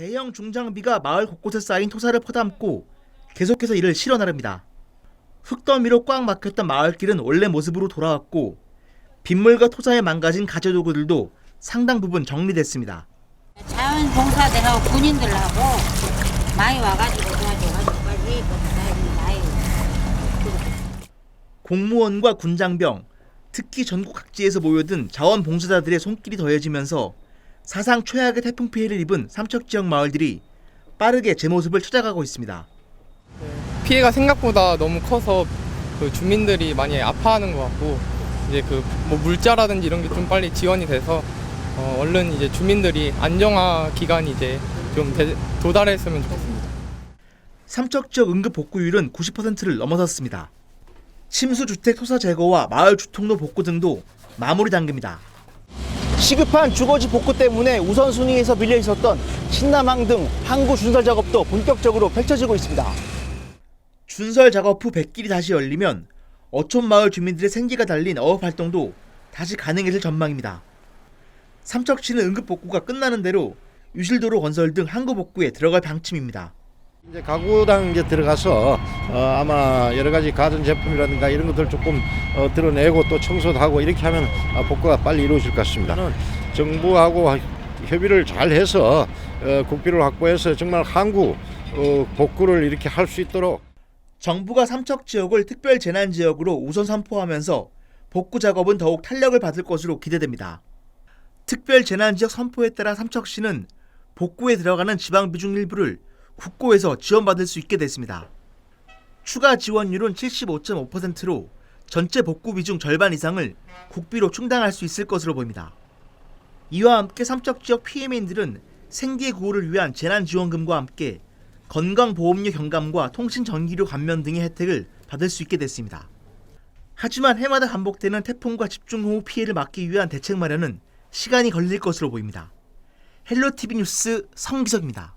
대형 중장비가 마을 곳곳에 쌓인 토사를 퍼담고 계속해서 이를 실어 나릅니다. 흙더미로 꽉 막혔던 마을길은 원래 모습으로 돌아왔고 빗물과 토사에 망가진 가재도구들도 상당 부분 정리됐습니다. 자원봉사들하고 군인들하고 많이 와가지고 도와줘가지고 빨리 많이 공무원과 군장병, 특히 전국 각지에서 모여든 자원봉사자들의 손길이 더해지면서 사상 최악의 태풍 피해를 입은 삼척 지역 마을들이 빠르게 제 모습을 찾아가고 있습니다. 피해가 생각보다 너무 커서 그 주민들이 많이 아파하는 것 같고 이제 그 뭐 물자라든지 이런 게 좀 빨리 지원이 돼서 어, 얼른 이제 주민들이 안정화 기간이 이제 좀 대- 도달했으면 좋겠습니다. 삼척 지역 응급 복구율은 90%를 넘어섰습니다. 침수 주택 토사 제거와 마을 주통로 복구 등도 마무리 단계입니다. 시급한 주거지 복구 때문에 우선순위에서 밀려 있었던 신남항 등 항구 준설 작업도 본격적으로 펼쳐지고 있습니다. 준설 작업 후 백길이 다시 열리면 어촌 마을 주민들의 생계가 달린 어업 활동도 다시 가능해질 전망입니다. 삼척시는 응급 복구가 끝나는 대로 유실도로 건설 등 항구 복구에 들어갈 방침입니다. 이제 가구당 이제 들어가서 어, 아마 여러 가지 가전 제품이라든가 이런 것들 조금 어, 드러내고 또 청소도 하고 이렇게 하면 아, 복구가 빨리 이루어질 것 같습니다. 정부하고 협의를 잘 해서 어, 국비를 확보해서 정말 항구 어, 복구를 이렇게 할 수 있도록 정부가 삼척 지역을 특별 재난 지역으로 우선 선포하면서 복구 작업은 더욱 탄력을 받을 것으로 기대됩니다. 특별 재난 지역 선포에 따라 삼척시는 복구에 들어가는 지방 비중 일부를 국고에서 지원받을 수 있게 됐습니다. 추가 지원율은 75.5%로 전체 복구 비 중 절반 이상을 국비로 충당할 수 있을 것으로 보입니다. 이와 함께 삼척 지역 피해민들은 생계 구호를 위한 재난지원금과 함께 건강보험료 경감과 통신 전기료 감면 등의 혜택을 받을 수 있게 됐습니다. 하지만 해마다 반복되는 태풍과 집중호우 피해를 막기 위한 대책 마련은 시간이 걸릴 것으로 보입니다. 헬로티비 뉴스 성기석입니다.